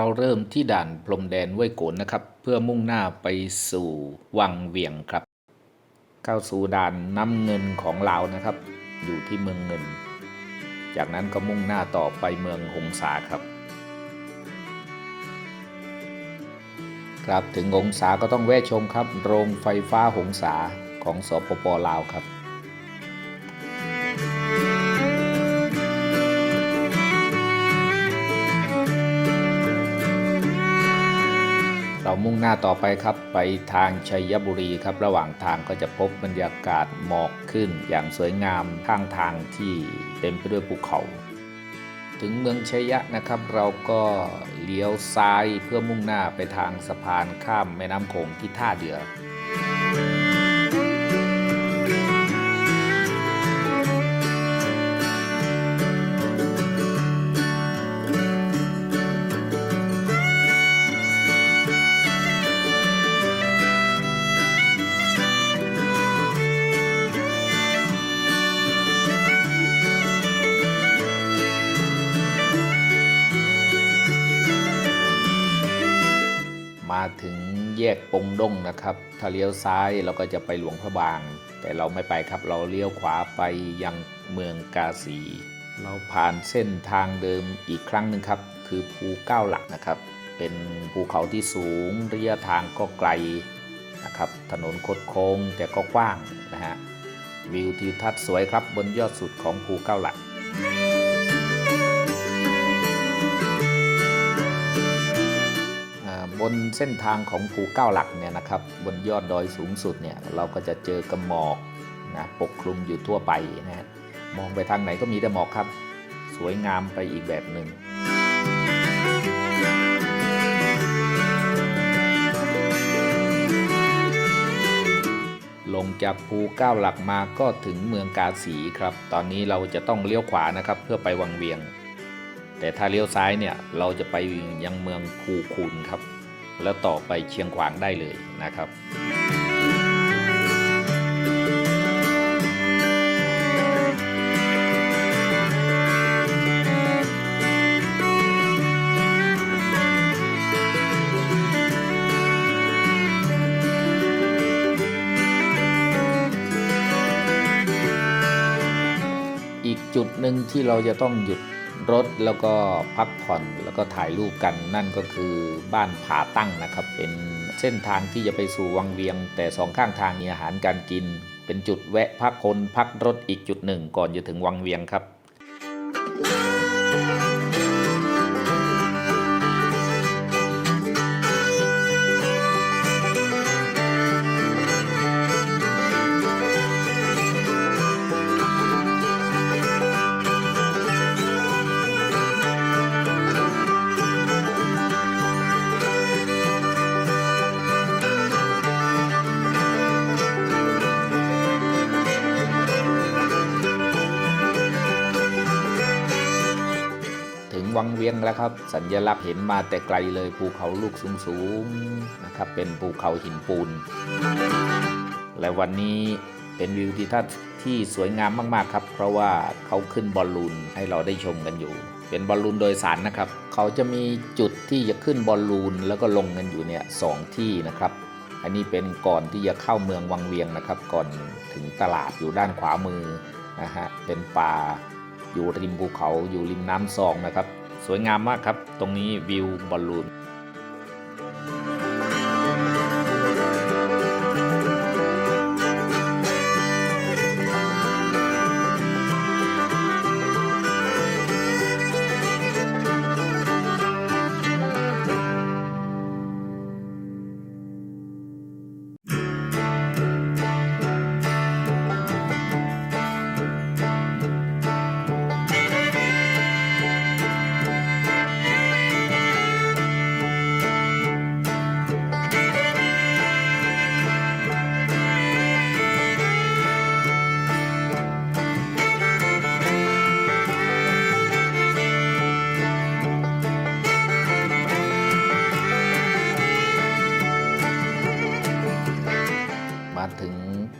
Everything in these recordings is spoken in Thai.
เราเริ่มที่ด่านพรมแดนห้วยโกนนะครับ เพื่อมุ่งหน้าไปสู่วังเวียงครับ เข้าสู่ด่านน้ำเงินของลาวนะครับ อยู่ที่เมืองเงิน จากนั้นก็มุ่งหน้าต่อไปเมืองหงสาครับ ครับถึงหงสาก็ต้องแวะชมครับ โรงไฟฟ้าหงสาของสปปลาวครับ เรามุ่งหน้าต่อไปครับ ไปทางชัยบุรีครับ ระหว่างทางก็จะพบบรรยากาศหมอกขึ้น อย่างสวยงามข้างทางที่เต็มไปด้วยภูเขา ถึงเมืองชัยยะนะครับ เราก็เลี้ยวซ้ายเพื่อมุ่งหน้าไปทางสะพานข้ามแม่น้ำโขงที่ท่าเดือ แยกปงด้งนะครับ ถ้าเลี้ยวซ้ายเราก็จะไปหลวงพระบาง แต่เราไม่ไปครับเราเลี้ยวขวาไปยังเมืองกาสีเราผ่านเส้นทางเดิมอีกครั้งหนึ่งครับ คือภูเก้าหลักนะครับ เป็นภูเขาที่สูงระยะทางก็ไกลนะครับ ถนนคดโค้งแต่ก็กว้างนะฮะวิวทิวทัศน์สวยครับบนยอดสุดของภูเก้าหลัก บนเส้นทางของภูเก้าหลักเนี่ยนะครับบนยอดดอยสูงสุดเนี่ยเราก็จะเจอกระหมอกนะปกคลุมอยู่ทั่วไปนะฮะมองไปทางไหนก็มีแต่หมอกครับ สวยงามไปอีกแบบหนึ่งลงจากภูเก้าหลักมาก็ถึงเมืองกาสีครับ ตอนนี้เราจะต้องเลี้ยวขวานะครับเพื่อไปวังเวียง แต่ถ้าเลี้ยวซ้ายเนี่ยเราจะไปยังเมืองภูคูนครับ แล้วต่อไปเชียงขวางได้เลยนะครับอีกจุดหนึ่งที่เราจะต้องหยุด รถแล้วก็พักผ่อนแล้วก็ถ่ายรูปกันนั่นก็คือบ้านผาตั้งนะครับ เป็นเส้นทางที่จะไปสู่วังเวียง แต่สองข้างทางมีอาหารการกิน เป็นจุดแวะพักคนพักรถอีกจุดหนึ่งก่อนจะถึงวังเวียงครับถึง วังเวียงแล้วครับ สัญลักษณ์เห็นมาแต่ไกลเลยภูเขาลูกสูงๆนะครับเป็นภูเขาหินปูน และวันนี้เป็นวิวทิวทัศน์ที่สวยงามมากๆครับ เพราะว่าเขาขึ้นบอลลูนให้เราได้ชมกันอยู่ เป็นบอลลูนโดยสารนะครับ เขาจะมีจุดที่จะขึ้นบอลลูนแล้วก็ลงกันอยู่เนี่ยสองที่นะครับ อันนี้เป็นก่อนที่จะเข้าเมืองวังเวียงนะครับ ก่อนถึงตลาดอยู่ด้านขวามือนะฮะเป็นป่าอยู่ริมภูเขาอยู่ริมน้ำซองนะครับ สวยงามมากครับ ตรงนี้วิวบอลลูน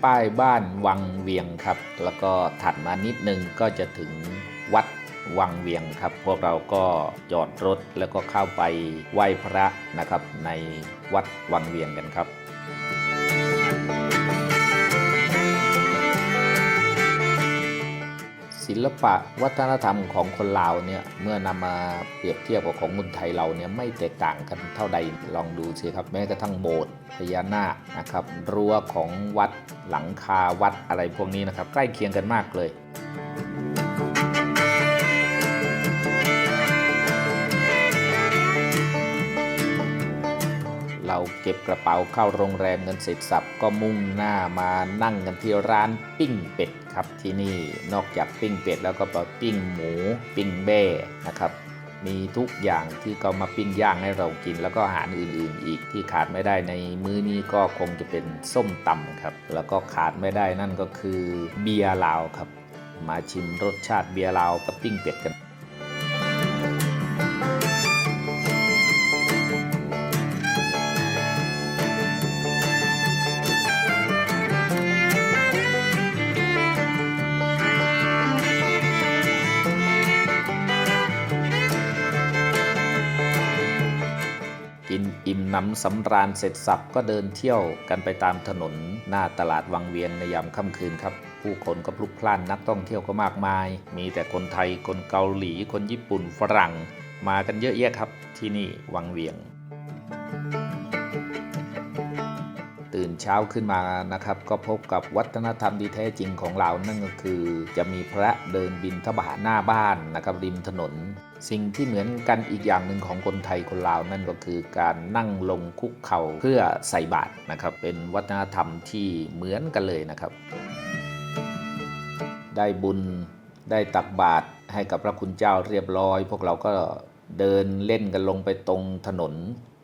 ป้ายบ้านวังเวียงครับ แล้วก็ถัดมานิดนึงก็จะถึงวัดวังเวียงครับ พวกเราก็จอดรถแล้วก็เข้าไปไหว้พระนะครับ ในวัดวังเวียงกันครับ ศิลปะวัฒนธรรมของคนลาวเนี่ยเมื่อนำมาเปรียบเทียบกับของคนไทยเราเนี่ยไม่แตกต่างกันเท่าใดลองดูสิครับแม้กระทั่งโบสถ์พญานาคนะครับรั้วของวัดหลังคาวัดอะไรพวกนี้นะครับ ใกล้เคียงกันมากเลยเราเก็บกระเป๋าเข้าโรงแรมเงินเสร็จสับก็มุ่งหน้ามานั่งกันที่ร้านปิ้งเป็ด ครับ ที่นี่นอกจากปิ้งเป็ดแล้วก็ปิ้งหมู ปิ้งเบ้นะครับ มีทุกอย่างที่เขามาปิ้งย่างให้เรากิน แล้วก็อาหารอื่น ๆ อีกที่ขาดไม่ได้ในมื้อนี้ก็คงจะเป็นส้มตำครับ แล้วก็ขาดไม่ได้นั่นก็คือเบียร์ลาวครับ มาชิมรสชาติเบียร์ลาวกับปิ้งเป็ดกัน นำสำราญเสร็จสับก็เดินเที่ยวกันไปตามถนนหน้าตลาดวังเวียงในยามค่ำคืนครับ ผู้คนก็พลุกพล่านนักท่องเที่ยวก็มากมาย มีแต่คนไทยคนเกาหลี คนญี่ปุ่นฝรั่ง มากันเยอะแยะครับที่นี่วังเวียง ตื่นเช้าขึ้นมานะครับ ก็พบกับวัฒนธรรมที่แท้จริงของเรานั่นก็คือ จะมีพระเดินบินทบาทหน้าบ้านนะครับริมถนน สิ่งที่เหมือนกันอีกอย่างหนึ่งของคนไทยคนลาวนั่นก็คือการนั่งลงคุกเข่าเพื่อใส่บาตรนะครับ เป็นวัฒนธรรมที่เหมือนกันเลยนะครับ ได้บุญได้ตักบาตรให้กับพระคุณเจ้าเรียบร้อย พวกเราก็เดินเล่นกันลงไปตรงถนน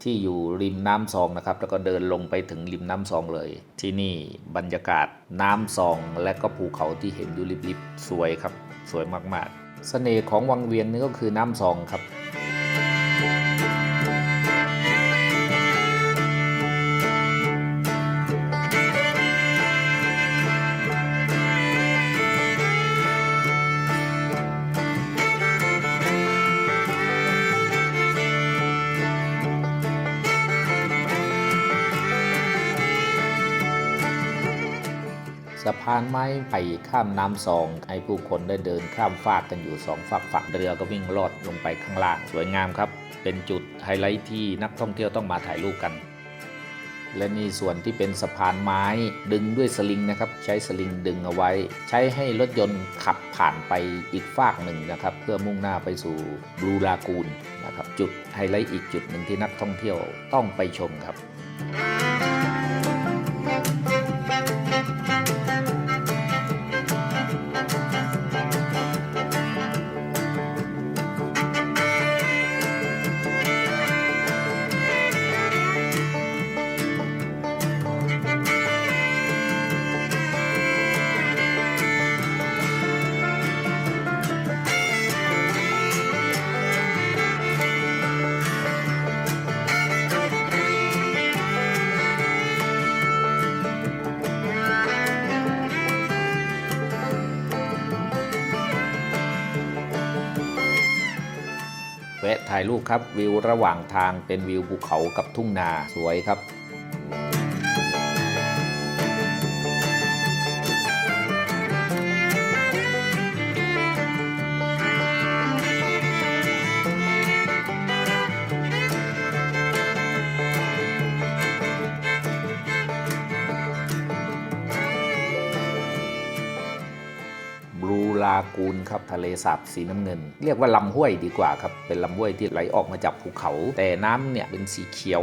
ที่อยู่ริมน้ำซองนะครับ แล้วก็เดินลงไปถึงริมน้ำซองเลย ที่นี่บรรยากาศน้ำซองและก็ภูเขาที่เห็นอยู่ริบๆสวยครับ สวยมากๆ สน่ห์ของวังเวียนนี่ก็คือน้ำซองครับ สะพานไม้ไผ่ข้ามน้ำซองให้ผู้คนได้เดินข้ามฟากกันอยู่สองฝั่งฝั่งเรือก็วิ่งลอดลงไปข้างล่างสวยงามครับ เป็นจุดไฮไลท์ที่นักท่องเที่ยวต้องมาถ่ายรูปกัน และนี่ส่วนที่เป็นสะพานไม้ดึงด้วยสลิงนะครับ ใช้สลิงดึงเอาไว้ ใช้ให้รถยนต์ขับผ่านไปอีกฟากหนึ่งนะครับ เพื่อมุ่งหน้าไปสู่บลูลากูนนะครับจุดไฮไลท์อีกจุดหนึ่งที่นักท่องเที่ยวต้องไปชมครับ แวะถ่ายรูปครับวิวระหว่างทางเป็นวิวภูเขากับทุ่งนาสวยครับ ลากูนครับทะเลสาบสีน้ำเงิน เรียกว่าลำห้วยดีกว่าครับเป็นลำห้วยที่ไหลออกมาจากภูเขา แต่น้ำเนี่ยเป็นสีเขียว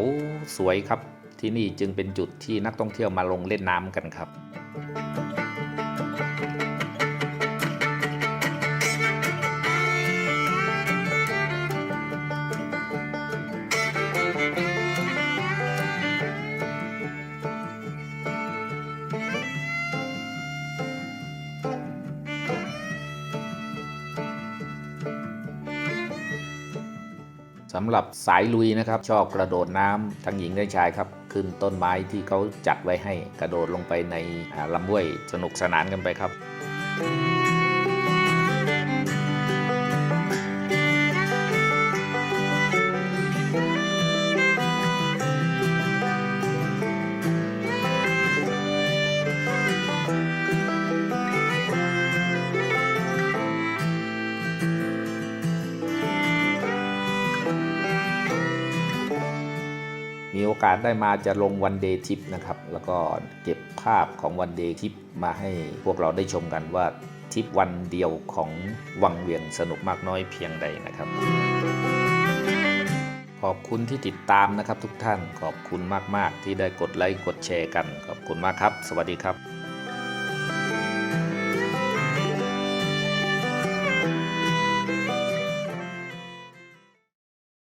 สวยครับ ที่นี่จึงเป็นจุดที่นักท่องเที่ยวมาลงเล่นน้ำกันครับ สำหรับสายลุยนะครับ ชอบกระโดดน้ำทั้งหญิงและชายครับ ขึ้นต้นไม้ที่เขาจัดไว้ให้กระโดดลงไปในอ่าลำห้วยสนุกสนานกันไปครับ โอกาสได้มาจะลงวันเดย์ทิปนะครับ แล้วก็เก็บภาพของวันเดย์ทิปมาให้พวกเราได้ชมกันว่าทริปวันเดียวของวังเวียงสนุกมากน้อยเพียงใดนะครับ ขอบคุณที่ติดตามนะครับทุกท่านขอบคุณมาก ๆ ที่ได้กดไลค์กดแชร์กัน ขอบคุณมากครับ สวัสดีครับ